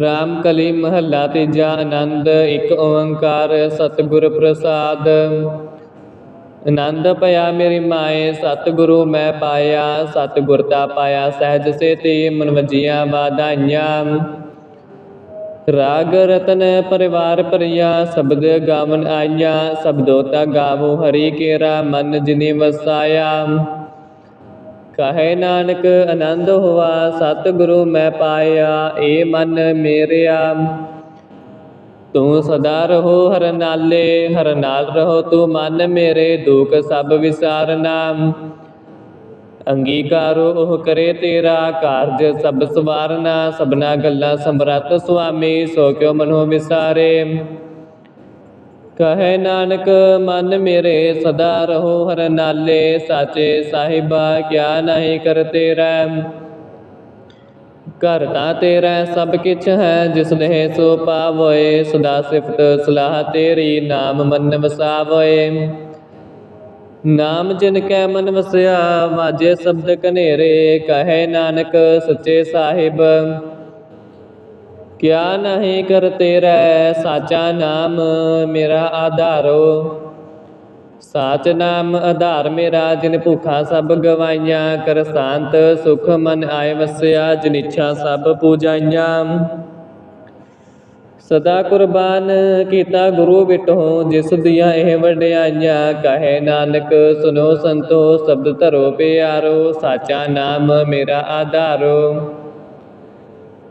ਰਾਮ ਕਲੀ ਮਹੱਲਾ ਤੀਜਾ ਆਨੰਦ, ਇੱਕ ਓੰਕਾਰ ਸਤਿਗੁਰ ਪ੍ਰਸਾਦ। ਆਨੰਦ ਭਇਆ ਮੇਰੀ ਮਾਏ, ਸਤਿਗੁਰੂ ਮੈਂ ਪਾਇਆ, ਸਤਿਗੁਰ ਤਾ ਪਾਇਆ, ਸਹਿਜ ਸੇਤੀ ਮਨ ਵਜੀਆਂ ਵਾਧਾਈਆਂ। ਰਾਗ ਰਤਨ ਪਰਿਵਾਰ ਪਰਿਆ ਸ਼ਬਦ ਗਾਵਨ ਆਈਆਂ, ਸ਼ਬਦੋ ਤਾ ਗਾਵੋ ਹਰੀ ਕੇਰਾ, ਮਨ ਜਿਨੀ ਵਸਾਇਆ। ਕਹੇ ਨਾਨਕ, ਆਨੰਦ ਹੋਆ, ਸਤਿਗੁਰੂ ਮੈਂ ਪਾਇਆ, ਏ ਮਨ ਮੇਰਿਆ। ਤੂੰ ਸਦਾ ਰਹੋ ਹਰ ਨਾਲੇ, ਹਰ ਨਾਲ ਰਹੋ ਤੂੰ ਮਨ ਮੇਰੇ, ਦੁਖ ਸਭ ਵਿਸਾਰਨਾ। ਅੰਗੀਕਾਰੋ ਉਹ ਕਰੇ ਤੇਰਾ, ਕਾਰਜ ਸਭ ਸਵਾਰਨਾ। ਸਭਨਾ ਗੱਲਾਂ ਸਮਰੱਥ ਸੁਆਮੀ, ਸੋ ਕਿਉ ਮਨੋ ਵਿਸਾਰੇ। ਕਹੇ ਨਾਨਕ, ਮਨ ਮੇਰੇ ਸਦਾ ਰਹੋ, ਹਰ ਨਾਲੇ ਸਾਚੇ ਸਾਹਿਬਾ, ਕਿਆ ਨਹੀਂ ਕਰ ਤੇਰਾ। ਘਰ ਤਾਂ ਤੇਰਾ, ਸਭ ਕਿਛ ਹੈ, ਜਿਸ ਨੇ ਸੋ ਪਾਵੋਏ, ਸਦਾ ਸਿਫਤ ਸਲਾਹ ਤੇਰੀ, ਨਾਮ ਮਨ ਵਸਾਵੋਏ। ਨਾਮ ਜਿਨ ਕੈ ਮਨ ਵਸਿਆ, ਵਾਜੇ ਸ਼ਬਦ ਕਨੇਰੇ ਕਹੇ ਨਾਨਕ, ਸੱਚੇ ਸਾਹਿਬ। ਕਿਆ ਨਹੀਂ ਕਰ ਤੇਰਾ ਸਾਚਾ ਨਾਮ ਮੇਰਾ ਆਧਾਰੋ। ਸਾਚ ਨਾਮ ਆਧਾਰ ਮੇਰਾ, ਜਿਨ ਭੁਖਾ ਸਭ ਗਵਾਈਆਂ, ਕਰ ਸ਼ਾਂਤ ਸੁਖ ਮਨ ਆਏ ਵਸਿਆ, ਜਿਨ ਇੱਛਾ ਸਭ ਪੂਜਾਈਆਂ। ਸਦਾ ਕੁਰਬਾਨ ਕੀਤਾ ਗੁਰੂ ਵਿਟੋ ਜਿਸ ਦੀਆਂ ਇਹ ਵਡਿਆਈਆਂ, ਕਹੇ ਨਾਨਕ, ਸੁਨੋ ਸੰਤੋ, ਸ਼ਬਦ ਧਰੋ ਪਿਆਰੋ, ਸਾਚਾ ਨਾਮ ਮੇਰਾ ਆਧਾਰੋ।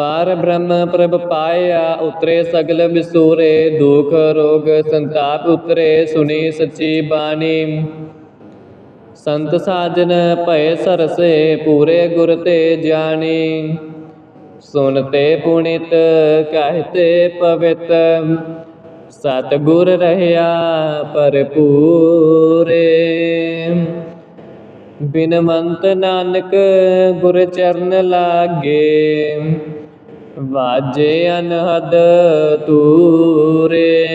ਪਾਰ ਬ੍ਰਹਮ ਪ੍ਰਭ ਪਾਇਆ, ਉਤਰੇ ਸਗਲ ਵਿਸੂਰੇ ਦੁਖ ਰੋਗ ਸੰਤਾਪ ਉਤਰੇ, ਸੁਣੀ ਸੱਚੀ ਬਾਣੀ। ਸੰਤ ਸਾਜਨ ਭਏ ਸਰਸੇ, ਪੂਰੇ ਗੁਰ ਤੇ ਜਾਣੀ। ਸੁਨਤੇ ਪੁਣਿਤ ਕਹਤੇ ਪਵਿੱਤ। ਸਤ ਗੁਰ ਰਹਿਆ ਭਰਪੂਰੇ। ਬਿਨਵੰਤ ਨਾਨਕ ਗੁਰ ਚਰਨ ਲਾਗੇ। ਵਾਜੇ ਅਨਹਦ ਤੂਰੇ।